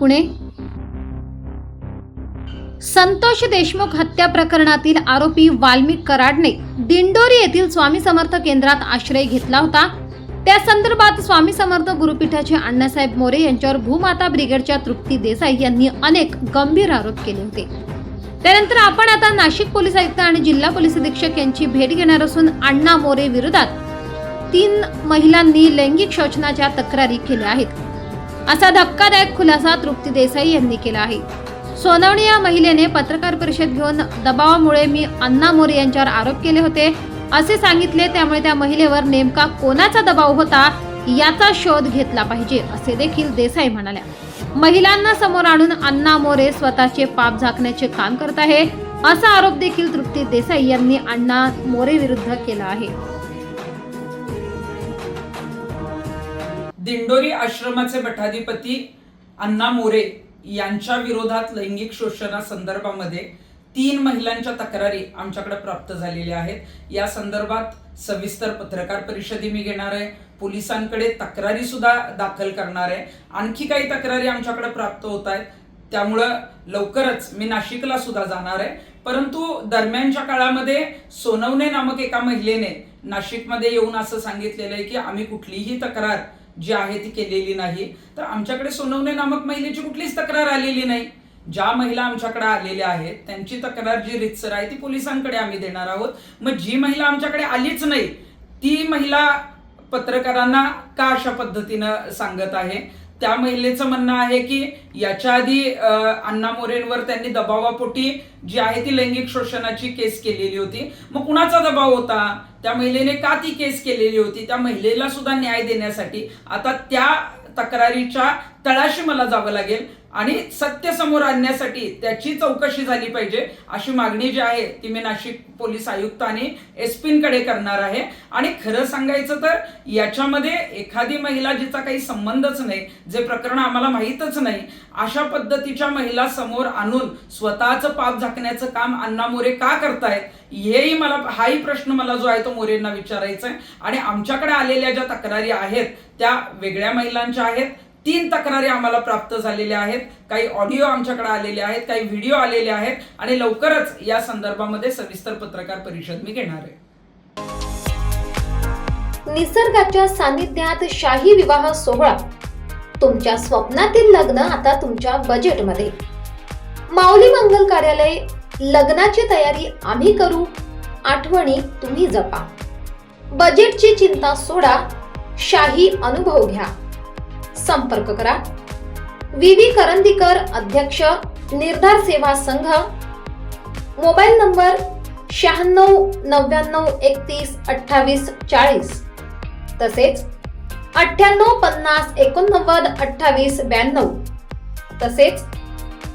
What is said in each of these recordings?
पुणे? संतोष देशमुख हत्या प्रकरणातील आरोपी वाल्मिक कराडने दिंडोरी येथील स्वामी समर्थ केंद्रात आश्रय घेतला होता. त्या संदर्भात स्वामी समर्थ गुरुपीठाचे अण्णासाहेब मोरे यांच्यावर भूमाता ब्रिगेडच्या तृप्ती देसाई यांनी अनेक गंभीर आरोप केले होते. त्यानंतर आपण आता नाशिक पोलीस आयुक्त आणि जिल्हा पोलीस अधीक्षक यांची भेट घेणार असून अण्णा मोरे विरोधात तीन महिलांनी लैंगिक शोषणाच्या तक्रारी केल्या आहेत. असा धक्कादायक खुलासा तृप्ती देसाई यांनी केला आहे. सोनवणे या महिलेने पत्रकार परिषद घेऊन दबावामुळे मी अण्णा मोरे यांच्यावर आरोप केले होते. असे सांगितले त्यामुळे त्या महिलेवर नेमका कोणाचा दबाव होता याचा शोध घेतला पाहिजे असे देखील देसाई म्हणाल्या. महिलांना समोर आणून अण्णा मोरे स्वतःचे पाप झाकण्याचे काम करत आहे असा आरोप देखील तृप्ती देसाई यांनी अण्णा मोरे विरुद्ध केला आहे. दिंडोरी आश्रमाचे मठाधिपती अण्णा मोरे यांच्या विरोधात लैंगिक शोषणासंदर्भामध्ये तीन महिलांच्या तक्रारी आमच्याकडे प्राप्त झालेल्या आहेत. या संदर्भात सविस्तर पत्रकार परिषदी मी घेणार आहे. पोलिसांकडे तक्रारी सुद्धा दाखल करणार आहे. आणखी काही तक्रारी आमच्याकडे प्राप्त होत आहेत. त्यामुळं लवकरच मी नाशिकला सुद्धा जाणार आहे. परंतु दरम्यानच्या काळामध्ये सोनवणे नामक एका महिलेने नाशिकमध्ये येऊन असं सांगितलेलं आहे की आम्ही कुठलीही तक्रार जी आहे ती केलेली नाही. तर आमच्याकडे सोनवणे नामक महिलेची कुठलीच तक्रार आलेली नाही. ज्या महिला आमच्याकडे आलेल्या आहेत त्यांची तक्रार जी रितसर आहे ती पोलिसांकडे आम्ही देणार आहोत. मग जी महिला आमच्याकडे आलीच नाही ती महिला पत्रकारांना का अशा पद्धतीनं सांगत आहे? त्या महिलेचं म्हणणं आहे की याच्या आधी अण्णा मोरेंवर त्यांनी दबावापोटी जी आहे ती लैंगिक शोषणाची केस केलेली होती. मग कुणाचा दबाव होता? त्या महिलेने का ती केस केलेली होती? त्या महिलेला सुद्धा न्याय देण्यासाठी. आता त्या तक्रारीच्या तळाशी मला जावं लागेल. आणि सत्य समोर आणण्यासाठी त्याची चौकशी झाली पाहिजे अशी मागणी जी आहे ती मी नाशिक पोलीस आयुक्त आणि एसकडे करणार आहे. आणि खरं सांगायचं तर याच्यामध्ये एखादी महिला जिचा काही संबंधच नाही जे प्रकरण आम्हाला माहीतच नाही अशा पद्धतीच्या महिला समोर आणून स्वतःचं पाप झाकण्याचं काम अण्णा मोरे का करतायत हेही मला हाही प्रश्न मला जो आहे तो मोरेंना विचारायचा आहे आणि आमच्याकडे आलेल्या ज्या तक्रारी आहेत त्या वेगळ्या महिलांच्या आहेत तीन तक्रारी आम्हाला प्राप्त झालेल्या आहेत. काही ऑडिओ आमच्याकडे आलेले आहेत काही व्हिडिओ आलेले आहेत आणि लवकरच या संदर्भामध्ये सविस्तर पत्रकार परिषद मी घेणार आहे. निसर्गाच्या सानिध्यात शाही विवाह सोहळा. तुमच्या स्वप्नातील लग्न आता तुमच्या बजेटमध्ये माऊली मंगल कार्यालय लग्नाची तयारी आम्ही करू आठवणी तुम्ही जपा. बजेटची चिंता सोडा शाही अनुभव घ्या. संपर्क करा. व्ही. व्ही. करंदीकर अध्यक्ष निर्धार सेवा संघ. मोबाईल नंबर शहाण्णव नव्याण्णव एकतीस अठ्ठावीस चाळीस. तसेच अठ्ठ्याण्णव पन्नास एकोणनव्वद अठ्ठावीस ब्याण्णव. तसेच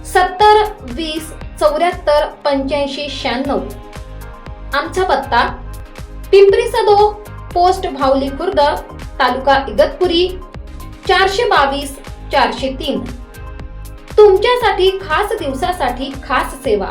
सत्तर वीस चौऱ्याहत्तर पंच्याऐंशी शहाण्णव. आमचा पत्ता पिंपरी सदो पोस्ट भावली खुर्द तालुका इगतपुरी चारशे बावीस चारशे तीन तुमच्यासाठी खास दिवसासाठी खास सेवा.